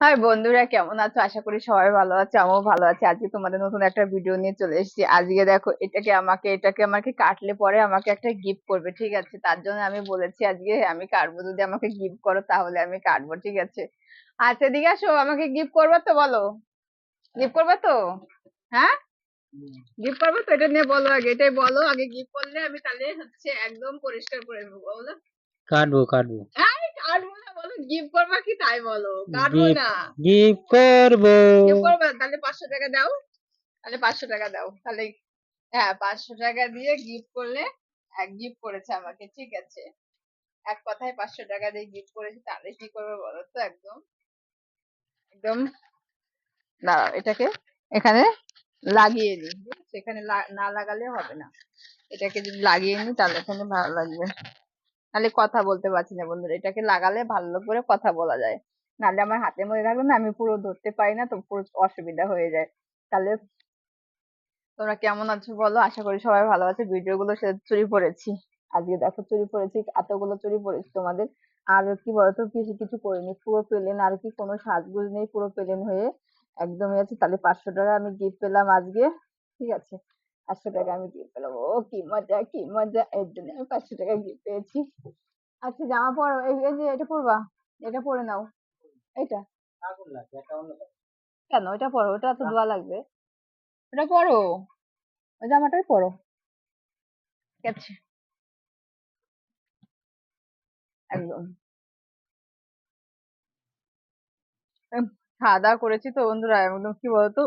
High বন্ধুরা কেমন আছো? আশা করি সবাই ভালো আছে আমিও ভালো আছি। আজকে তোমাদের নতুন একটা ভিডিও নিয়ে চলে এসেছি। আজকে দেখো এটাকে আমাকে এটাকে আমাকে কাটলে পরে আমাকে একটা গিফট করবে ঠিক আছে? তার জন্য আমি বলেছি আজকে আমি কাটবো। যদি আমাকে গিফট করো তাহলে আমি কাটবো ঠিক আছে? আচ্ছা এদিকে আসো আমাকে গিফট করবে তো বলো। গিফট করবে তো? হ্যাঁ? গিফট করবে তো? এটা নিয়ে বলো আগে এটাই বলো। আগে গিফট করলে আমি তাহলে হচ্ছে একদম পরিষ্কার করে নেব বলো। কাটবো কাটবো। এই কাটবো না বলো গিফট করবা কি তাই বলো? কাটবো না। গিফট করব। কেউ করবে? তাহলে পাঁচশো টাকা দাও। তাহলে পাঁচশো টাকা দাও। তাহলে হ্যাঁ পাঁচশো টাকা দিয়ে গিফট করলে গিফট করেছে আমাকে ঠিক আছে? এক কথায় পাঁচশো টাকা দিয়ে গিফট করেছে তাহলে কি করবে বলো তো একদম? একদম দাঁড়াও এটাকে এখানে লাগিয়ে? এখানে লা- না লাগালে হবে না। এটাকে যদি লাগিয়ে নিই তাহলে এখানে ভালো লাগবে। তাহলে কথা বলতে পারছি না বন্ধুরা। এটাকে লাগালে ভালো করে কথা বলা যায়। নাহলে আমার হাতের মধ্যে থাকলে না, আমি পুরো ধরতে পারি না, তো পুরো অসুবিধা হয়ে যায়। তাহলে তোমরা কেমন আছো বলো? আশা করি সবাই ভালো আছে। ভিডিও গুলো চুরি পড়েছি। আজকে দেখো চুরি পড়েছি, এতগুলো চুরি পড়েছি তোমাদের। আর কি বলতো, কিছু কিছু করিনি। পুরো পেলেন, আর কি কোনো সাজগুজ নেই, পুরো পেলেন হয়ে একদমই আছে। তাহলে পাঁচশো টাকা আমি গিফট পেলাম আজকে, ঠিক আছে? পাঁচশো টাকা আমি গিফট পেলাম। ও কি মজা কি মজা। এর জন্য আমি পাঁচশো টাকা গিফট পেয়েছি। আচ্ছা জামা পরো। এই যে এটা পরবা? এটা পরে নাও। এটা? কেন? এটা পরো। ওটা তো ধোয়া লাগবে। ওটা পরো। ওই জামাটাই পরো। ঠিক আছে একদম খাওয়া দাওয়া করেছি তো বন্ধুরা। একদম কি বলতো?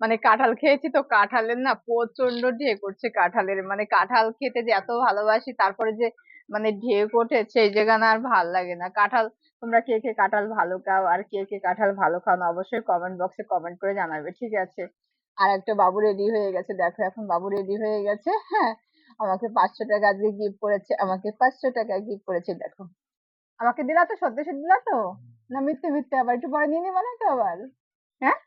মানে কাঁঠাল খেয়েছি তো কাঁঠালের না প্রচণ্ড ঢেক করছে কাঁঠালের। মানে কাঁঠাল খেতে যে এত ভালোবাসি, তারপরে যে মানে ঢেক ওঠে সেই জায়গা না আর ভালো লাগে না। কাঁঠাল, তোমরা কে কে কাঁঠাল ভালো খাও আর কে কে কাঁঠাল ভালো খাও না অবশ্যই কমেন্ট বক্সে কমেন্ট করে জানাবে, ঠিক আছে? আর একটা বাবু রেডি হয়ে গেছে, দেখো এখন বাবু রেডি হয়ে গেছে হ্যাঁ? আমাকে পাঁচশো টাকা আজকে গিফট করেছে, আমাকে পাঁচশো টাকা গিফট করেছে, দেখো। আমাকে দিলা তো সত্যি সত্যি দিলা তো না মিথ্যে মিথ্যে আবার একটু পরে নিয়ে নিবা না তো আবার? হ্যাঁ?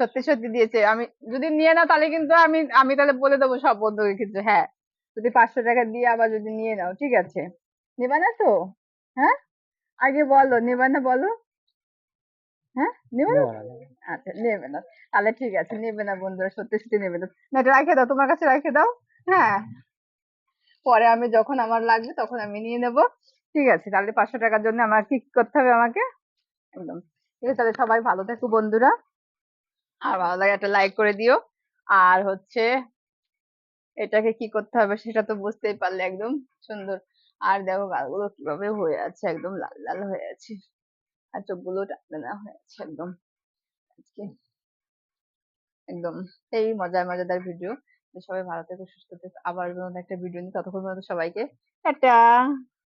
সত্যি সত্যি দিয়েছে। আমি যদি নিয়ে না তাহলে কিন্তু আমি আমি তাহলে বলে দেবো সব বন্ধুকে কিন্তু হ্যাঁ। যদি পাঁচশো টাকা দিয়ে আবার যদি নিয়ে নাও ঠিক আছে। নেবা না তো? হ্যাঁ? আগে বলো নেবা না বলো? হ্যাঁ? নেবে না? আচ্ছা নেবে না। তাহলে ঠিক আছে নেবে না বন্ধুরা সত্যি সত্যি নেবে না। না এটা রেখে দাও তোমার কাছে রেখে দাও হ্যাঁ। পরে আমি যখন আমার লাগবে তখন আমি নিয়ে নেব। ঠিক আছে তাহলে পাঁচশো টাকার জন্য আমার কি কি করতে হবে আমাকে। একদম। ঠিক আছে তাহলে সবাই ভালো থেকো বন্ধুরা। আর ভালো লাগে একটা লাইক করে দিও। আর হচ্ছে এটাকে কি করতে হবে সেটা তো বুঝতেই পারলে একদম সুন্দর। আর দেখো গালগুলো কীভাবে হয়ে আছে, একদম লাল লাল হয়ে আছে। আর চোখগুলো টাকটানা হয়ে আছে একদম। আজকে একদম এই মজার মজাদার ভিডিও সবাই ভালো থেকো, সুস্থ থেকো। আবার একটা ভিডিও নিয়ে ততক্ষণ পর্যন্ত সবাইকে টাটা।